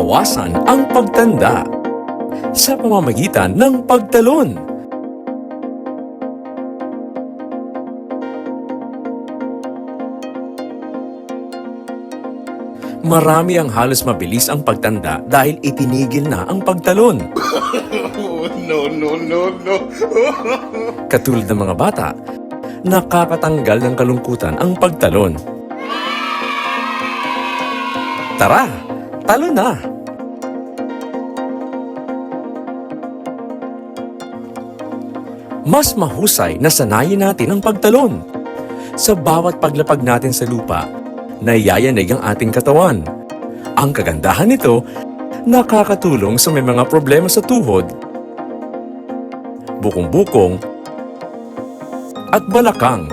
mabawasan ang pagtanda sa pamamagitan ng pagtalon. Marami ang halos mabilis ang pagtanda dahil itinigil na ang pagtalon. no, no, no, no. Katulad ng mga bata, nakakatanggal ng kalungkutan ang pagtalon. Tara, talon na! Mas mahusay na sanayin natin ang pagtalon. Sa bawat paglapag natin sa lupa, nayayanig ang ating katawan. Ang kagandahan nito, nakakatulong sa may mga problema sa tuhod bukong-bukong, at balakang.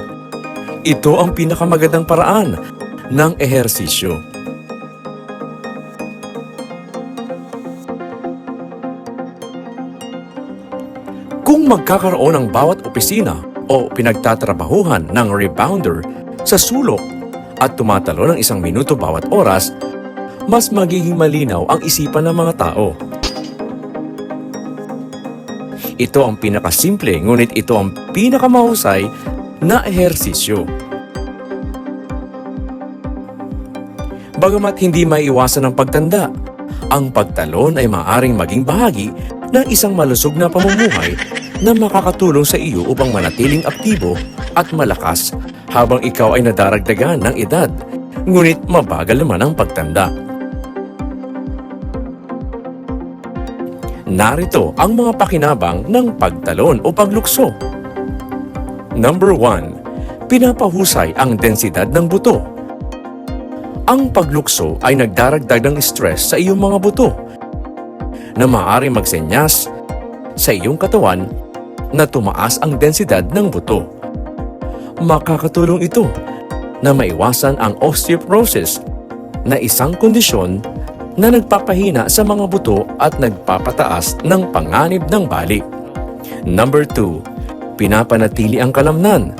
Ito ang pinakamagandang paraan ng ehersisyo. Kung magkakaroon ng bawat opisina o pinagtatrabahuhan ng rebounder sa sulok at tumatalo ng isang minuto bawat oras, mas magiging malinaw ang isipan ng mga tao. Ito ang pinakasimple ngunit ito ang pinakamahusay na ehersisyo. Bagamat hindi maiwasan ang pagtanda, ang pagtalon ay maaaring maging bahagi ng isang malusog na pamumuhay na makakatulong sa iyo upang manatiling aktibo at malakas habang ikaw ay nadaragdagan ng edad, ngunit mabagal naman ang pagtanda. Narito ang mga pakinabang ng pagtalon o paglukso. Number 1. Pinapahusay ang densidad ng buto. Ang paglukso ay nagdaragdag ng stress sa iyong mga buto na maaari magsenyas sa iyong katawan na tumaas ang densidad ng buto. Makakatulong ito na maiwasan ang osteoporosis na isang kondisyon na nagpapahina sa mga buto at nagpapataas ng panganib ng bali. Number 2. Pinapanatili ang kalamnan.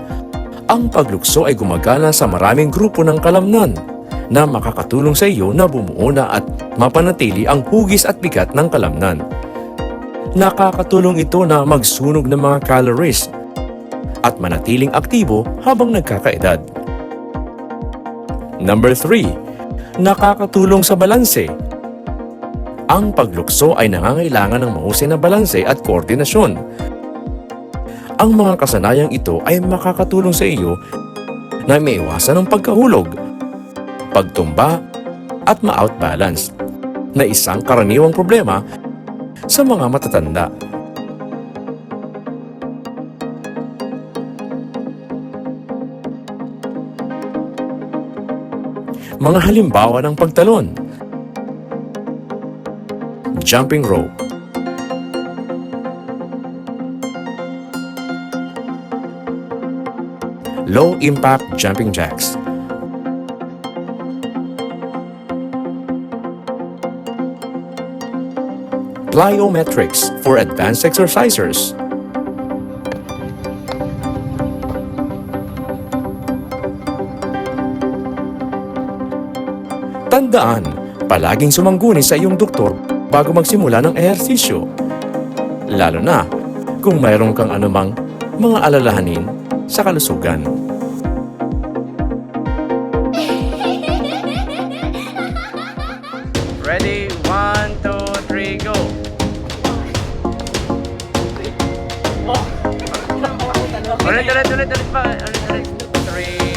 Ang paglukso ay gumagana sa maraming grupo ng kalamnan na makakatulong sa iyo na bumuo na at mapanatili ang hugis at bigat ng kalamnan. Nakakatulong ito na magsunog ng mga calories at manatiling aktibo habang nagkakaedad. Number 3. Nakakatulong sa balanse. Ang paglukso ay nangangailangan ng mahusay na balanse at koordinasyon. Ang mga kasanayang ito ay makakatulong sa iyo na maiwasan ang pagkahulog, pagtumba at ma-outbalance na isang karaniwang problema sa mga matatanda. Mga halimbawa ng pagtalon. Jumping rope. Low impact jumping jacks. Plyometrics for advanced exercisers. Tandaan, palaging sumangguni sa iyong doktor bago magsimula ng ehersisyo. Lalo na kung mayroon kang anumang mga alalahanin sa kalusugan. Ulit, ulit, ulit, ulit pa. Ulit, ulit. Three,